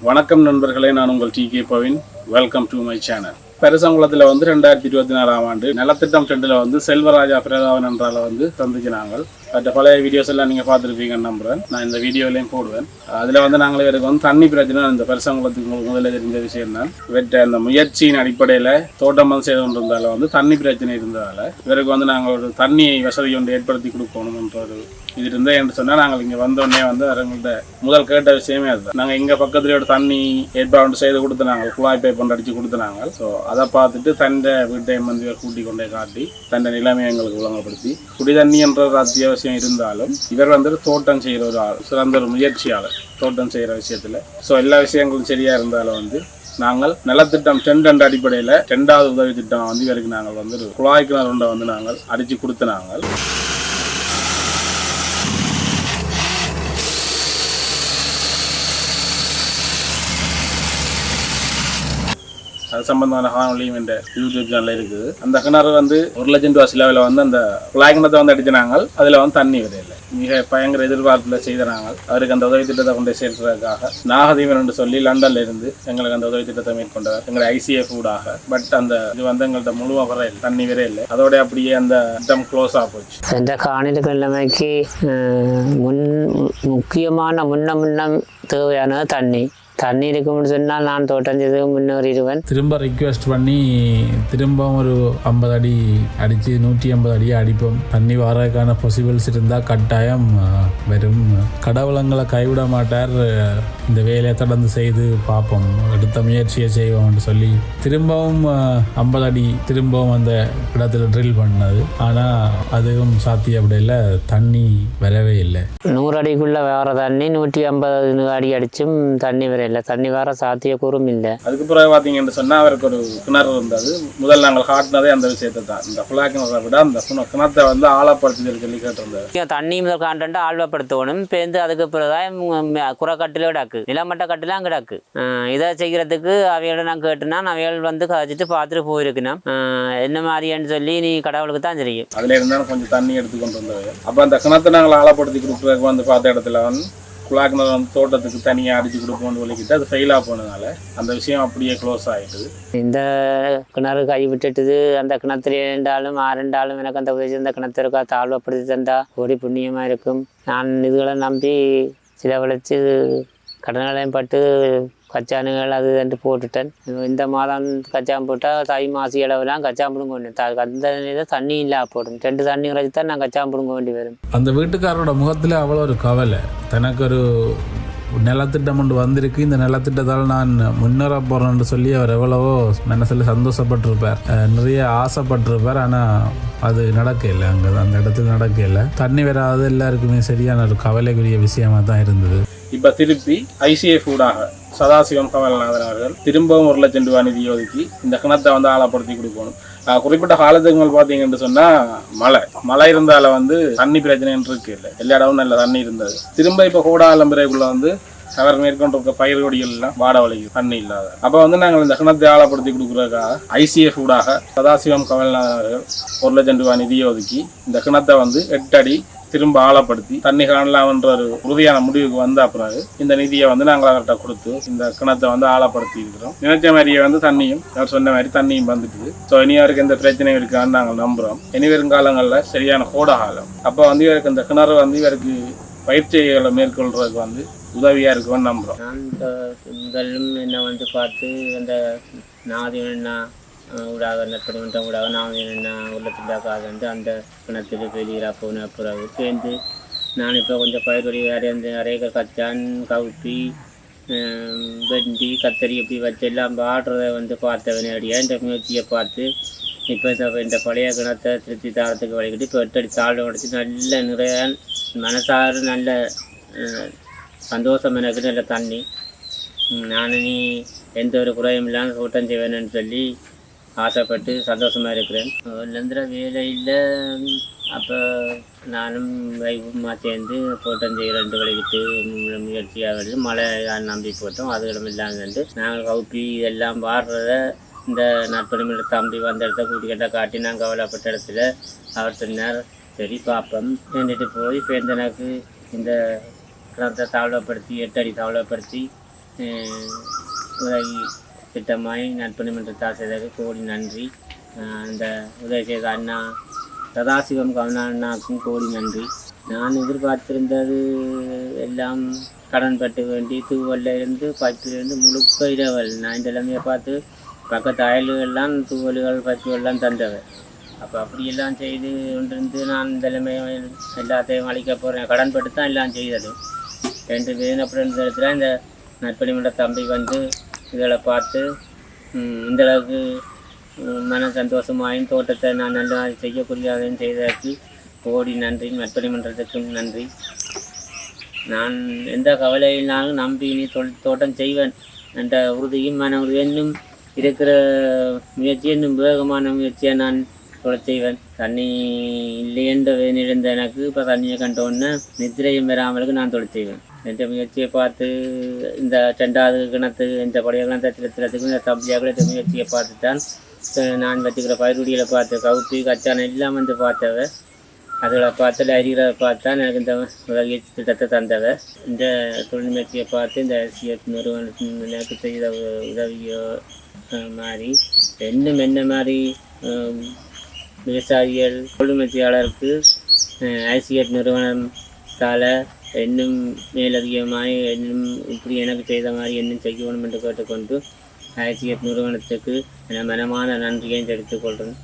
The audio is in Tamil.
வணக்கம் நண்பர்களே நான் உங்கள் T K Pavin welcome to my channel பெருசங்குளத்தில் வந்து ரெண்டாயிரத்தி இருபத்தி நாலாம் ஆண்டு நலத்திட்டம் ரெண்டில் வந்து செல்வராஜா பிரதாவன் என்றால் வந்து சந்திச்சினாங்க மற்ற பழைய வீடியோஸ் எல்லாம் நீங்கள் பார்த்துருப்பீங்கன்னு நம்புறேன். நான் இந்த வீடியோலையும் போடுவேன். அதில் வந்து நாங்கள் இவருக்கு வந்து தண்ணி பிரச்சனை இந்த பெருசங்குளத்துக்கு முதல்ல தெரிஞ்ச விஷயம் தான். வெற்ற அந்த முயற்சியின் அடிப்படையில் தோட்டம் வந்து செய்து கொண்டிருந்தால வந்து தண்ணி பிரச்சனை இருந்ததால் இவருக்கு வந்து நாங்கள் ஒரு தண்ணி வசதி ஒன்று ஏற்படுத்தி கொடுக்கணும்ன்ற ஒரு இது இருந்தே என்று சொன்னால் நாங்கள் இங்கே வந்தோடனே வந்து அவங்கள்ட்ட முதல் கேட்ட விஷயமே அதுதான். நாங்கள் எங்கள் பக்கத்துல ஒரு தண்ணி ஏற்பாடு செய்து கொடுத்து நாங்கள் குழாய் பைப் ஒன்று அடித்து கொடுத்துனாங்க ஸோ அதை பார்த்துட்டு தண்டை வீட்டை வந்து இவர் கூட்டி கொண்டே காட்டி தண்டை நிலைமையை எங்களுக்கு விளங்கப்படுத்தி குடி தண்ணி என்ற ஒரு அத்தியாவசியம் இருந்தாலும் இவர் வந்து தோட்டம் செய்கிற ஒரு ஆள் சிறந்த ஒரு முயற்சியாளர் தோட்டம் செய்கிற விஷயத்தில். ஸோ எல்லா விஷயங்களும் சரியாக இருந்தாலும் வந்து நாங்கள் நலத்திட்டம் டென்ட் ரெண்டு அடிப்படையில் ரெண்டாவது உதவி திட்டம் வந்து இவருக்கு நாங்கள் வந்து ஒரு குழாய் கிணறு ஒன்றை வந்து நாங்கள் அடித்து கொடுத்து நாங்கள். அது சம்பந்தமான காணொலியும் இந்த யூடியூப் சேனல் இருக்குது. அந்த கிணறு வந்து ஒரு லட்சம் ரூபா செலவில் வந்து அந்த குழாய்கிணத்தை வந்து அடிச்சினாங்க அதில் வந்து தண்ணி விடையில்லை மிக பயங்கர எதிர்பார்ப்பில் செய்தனாங்க அவருக்கு அந்த உதவி திட்டத்தை கொண்டு சேர்க்கிறதுக்காக நாகதீவன் என்று சொல்லி லண்டன்ல இருந்து எங்களுக்கு அந்த உதவி திட்டத்தை மேற்கொண்டவர். எங்களை ஐசிஎஃப் ஊடாக. பட் அந்த இது வந்து எங்கள்கிட்ட முழு வர இல்லை தண்ணி வர இல்லை அதோட அப்படியே அந்த திட்டம் க்ளோஸ் ஆக போச்சு. என்ற காணில நிலைமைக்கு முன் முக்கியமான முன்ன முன்னம் தேவையானது தண்ணி. தண்ணி இருக்கும்னு சொன்னால் நான் தோட்டம் செய்து முன்னேறிடுவேன் திரும்ப ரிக்வெஸ்ட் பண்ணி திரும்ப ஒரு ஐம்பது அடி அடித்து நூற்றி ஐம்பது அடியை அடிப்போம். தண்ணி வரதுக்கான பாசிபிள்ஸ் இருந்தால் கட்டாயம் வரும். கடவுளங்களை கைவிட மாட்டார். இந்த வேலையை தொடர்ந்து செய்து பார்ப்போம். எடுத்த முயற்சியை செய்வோம்னு சொல்லி திரும்பவும் ஐம்பது அடி திரும்பவும் அந்த இடத்துல ட்ரில் பண்ணது. ஆனால் அதுவும் சாத்தியப்பட இல்லை. தண்ணி வரவே இல்லை. நூறு அடிக்குள்ள வர தண்ணி நூற்றி ஐம்பது அடி அடிச்சும் தண்ணி வரையில தண்ணி வர சாத்தியக்கூறும் இல்லை. அதுக்கு பிறகு பார்த்தீங்கன்னு சொன்னால் அவருக்கு ஒரு கிணறு இருந்தது. முதல் நாங்கள் காட்டினதே அந்த விஷயத்தை தான். இந்த குழாய் கிணறை விட அந்த கிண- கிணத்தை வந்து ஆழப்படுத்தி சொல்லி கேட்டிருந்தாரு. தண்ணி முதல் காண்டன்ட்டு ஆழ்வப்படுத்தணும் பேருந்து அதுக்கு பிறகுதான் குறைக்கட்டில கிடக்கு. நிலமட்ட கட்டிலாம் கிடக்கு. இதை செய்கிறதுக்கு அவையோட நான் கேட்டுனா அவைகள் வந்து கதைச்சிட்டு பார்த்துட்டு போயிருக்கணும் என்ன மாதிரின்னு சொல்லி நீ கடவுளுக்கு தான் தெரியும். அதில் இருந்தாலும் கொஞ்சம் தண்ணி எடுத்து கொண்டு வந்தது. அப்போ அந்த கிணத்தை நாங்கள் ஆழப்படுத்தி கொடுக்குறதுக்கு வந்து பார்த்த இடத்துல வந்து குழாய் தோட்டத்துக்கு தனியாக அடித்து கொடுப்போம்னு சொல்லிக்கிட்டு அது ஃபெயிலாக போனதுனால அந்த விஷயம் அப்படியே க்ளோஸ் ஆகிட்டுது இந்த கிணறு கை விட்டுட்டுது. அந்த கிணத்துல இருந்தாலும் ஆறுண்டாலும் எனக்கு அந்த உதவி அந்த கிணத்திற்கா தாழ்வப்படுத்தி தந்தா ஓடி புண்ணியமாக இருக்கும். நான் இதுகளை நம்பி செலவழித்து கடனாலையும் பட்டு கச்சானுகள் அது இதுன்ட்டு போட்டுட்டேன். இந்த மாதம் கச்சான் போட்டால் தை மாசி அளவுலாம் கச்சான் பிடுங்க வேண்டிய த அந்த இதை தண்ணி இல்லா போடும். ரெண்டு தண்ணி தான் நான் கச்சான் பிடுங்க வேண்டி வரும். அந்த வீட்டுக்காரரோட முகத்தில் அவ்வளோ ஒரு கவலை. தனக்கு ஒரு நிலத்திட்டம் ஒன்று வந்திருக்கு. இந்த நிலத்திட்டத்தால் நான் முன்னேற போகிறேன்னு சொல்லி அவர் எவ்வளவோ மனசில் சந்தோஷப்பட்டிருப்பார். நிறைய ஆசைப்பட்டிருப்பார். ஆனால் அது நடக்கல. அங்கே அந்த இடத்துல நடக்கல. தண்ணி வராது எல்லாருக்குமே சரியான ஒரு கவலைக்குரிய விஷயமா தான் இருந்தது. இப்போ திருப்பி ஐசிஎஃப் ஊடாக சதாசிவம் கமல்நாதன் அவர்கள் திரும்பவும் ஒரு லட்சம் ரூபாய் நிதி ஒதுக்கி இந்த கிணத்தை வந்து ஆழப்படுத்தி கொடுக்கணும். குறிப்பிட்ட காலத்துக்கு மேல் பார்த்தீங்கன்னு சொன்னால் மழை. மழை இருந்தால வந்து தண்ணி பிரச்சனைன்னு இருக்கு இல்லை. எல்லா இடமும் நல்ல தண்ணி இருந்தது. திரும்ப இப்போ கோடாலம் பிறகுள்ள வந்து அவர் மேற்கொண்டிருக்க பயிர் கொடிகள்லாம் வாட வலிக்கு தண்ணி இல்லாத. அப்போ வந்து நாங்கள் இந்த கிணத்தை ஆழப்படுத்தி கொடுக்குறதுக்காக ஐசிஎஃப் ஊடாக சதாசிவம் கமல்நாதன் அவர்கள் ஒரு லட்சம் ரூபாய் நிதியை ஒதுக்கி இந்த கிணத்தை வந்து எட்டு அடி திரும்ப ஆழப்படுத்தி தண்ணி காணலாம்ன்ற ஒரு உறுதியான முடிவுக்கு வந்த பிறகு இந்த நிதியை வந்து நாங்கள் அவர்கிட்ட கொடுத்து இந்த கிணத்தை வந்து ஆழப்படுத்தி இருக்கிறோம் நினைச்ச மாதிரியே வந்து தண்ணியும் அவர் சொன்ன மாதிரி தண்ணியும் வந்துட்டு ஸோ இனி அவருக்கு எந்த பிரச்சனையும் இருக்கான்னு நாங்கள் நம்புகிறோம் இனி வருங்காலங்களில் சரியான கூட காலம் அப்போ வந்து இவருக்கு இந்த கிணறு வந்து இவருக்கு பயிற்சிகளை மேற்கொள்றதுக்கு வந்து உதவியாக இருக்கும்னு நம்புகிறோம் நான் முதலும் என்னை வந்து பார்த்து அந்த நாதி என்ன ஊடாக நட்படுமன்றம் ஊடாக நான் என்ன உள்ளத்துண்டாக்காதுன்ட்டு அந்த கிணத்துக்கு வெளியிடா போன பிறகு சேர்ந்து நான் இப்போ கொஞ்சம் பயிர்வடி அரைந்து அரைக்க கச்சான் கவுப்பி வெண்டி கத்தரி இப்படி வச்சு எல்லாம் ஆடுறதை வந்து பார்த்த வினையடியாக இந்த முயற்சியை பார்த்து இப்போ இந்த இந்த பழைய கிணத்தை திருத்தி தாரத்துக்கு வழிகிட்டு இப்போ எட்டடி தாழ்வு உடச்சி நல்ல நிறைய மனசாறு நல்ல சந்தோஷம் எனக்கு நல்ல தண்ணி. நான் நீ எந்த ஒரு குறையும் இல்லாமல் கூட்டம் செய்வேன்னு சொல்லி ஆசைப்பட்டு சந்தோஷமாக இருக்கிறேன். நிரந்தர வேலையில் அப்போ நானும் வைஃபுமா சேர்ந்து தோட்டம் ரெண்டு வழிகிட்டு முயற்சியாக வருது மழை நம்பி போட்டோம். அதுகளும் இல்லாமல் நாங்கள் கவுப்பி இதெல்லாம் வாடுறத இந்த நட்பணிமிட தம்பி வந்த இடத்த கூட்டிக்கிட்ட காட்டி நான் கவலைப்பட்ட இடத்துல அவர் சொன்னார் சரி பார்ப்போம் நின்றுட்டு போய் இப்போ எனக்கு இந்த கிணத்தை தவளைப்படுத்தி எட்டு அடி உதவி திட்டமாய் நட்பணி மன்றத்தார் செய்தது கோடி நன்றி. அந்த உதவி செய்த அண்ணா சதாசிவம் கவனா அண்ணாவுக்கும் கோடி நன்றி. நான் எதிர்பார்த்திருந்தது எல்லாம் கடன் பட்டு வேண்டி தூவல்ல இருந்து பட்டிலிருந்து முழுக்க இரவல். நான் இந்த நிலைமையை பார்த்து பக்கத்து அயல்கள்லாம் தூவல்கள் பச்சுவெல்லாம் தந்தவர். அப்போ அப்படியெல்லாம் செய்து கொண்டிருந்து நான் இந்த நிலைமையை எல்லாத்தையும் அழிக்க போகிறேன் கடன் பட்டு தான் எல்லாம் செய்தது. ரெண்டு பேரும் அப்படி இருந்த இடத்துல இந்த நற்பணி மன்ற தம்பி வந்து இதில் பார்த்து இந்தளவுக்கு இந்த அளவுக்கு மன சந்தோஷமாயும் தோட்டத்தை நான் நல்லா செய்யக்கூடியதையும் செய்ததற்கு கோடி நன்றி நற்பணி மன்றத்துக்கும் நன்றி. நான் எந்த கவலையினாலும் நம்பி நீ தொல் தோட்டம் செய்வேன் என்ற உறுதியும் மன உறுதி இருக்கிற முயற்சி இன்னும் வேகமான முயற்சியை நான் தொலை செய்வேன். தண்ணி இல்லையென்ற நிழந்த எனக்கு இப்போ தண்ணியை கண்ட உடனே நித்திரையும் பெறாமலுக்கு நான் தொலை செய்வேன். என்ற முயற்சியை பார்த்து இந்த ரெண்டாவது கிணத்து இந்த படையெல்லாம் தத்திரத்துக்கு இந்த தம்பியாக இந்த முயற்சியை பார்த்து தான் நான் வச்சுக்கிற பயிர்குடிகளை பார்த்து கவுப்பி கச்சானை எல்லாம் வந்து பார்த்தவ அதில் பார்த்து அறிகிறத பார்த்தா எனக்கு இந்த உதவி திட்டத்தை தந்தவ. இந்த தொழில் முயற்சியை பார்த்து இந்த எஸ்சிஎஃப் நிறுவனத்தின் எனக்கு செய்த உதவியோ மாதிரி இன்னும் என்ன மாதிரி விவசாயிகள் தொழில் முயற்சியாளருக்கு ஐசிஎஃப் நிறுவனத்தால் இன்னும் மேலதிகமாக இன்னும் இப்படி எனக்கு செய்த மாதிரி இன்னும் செய்யணும் என்று கேட்டுக்கொண்டு ஐசிஎஃப் நிறுவனத்துக்கு என மனமான நன்றியை தெரிவித்துக் கொள்கிறேன்.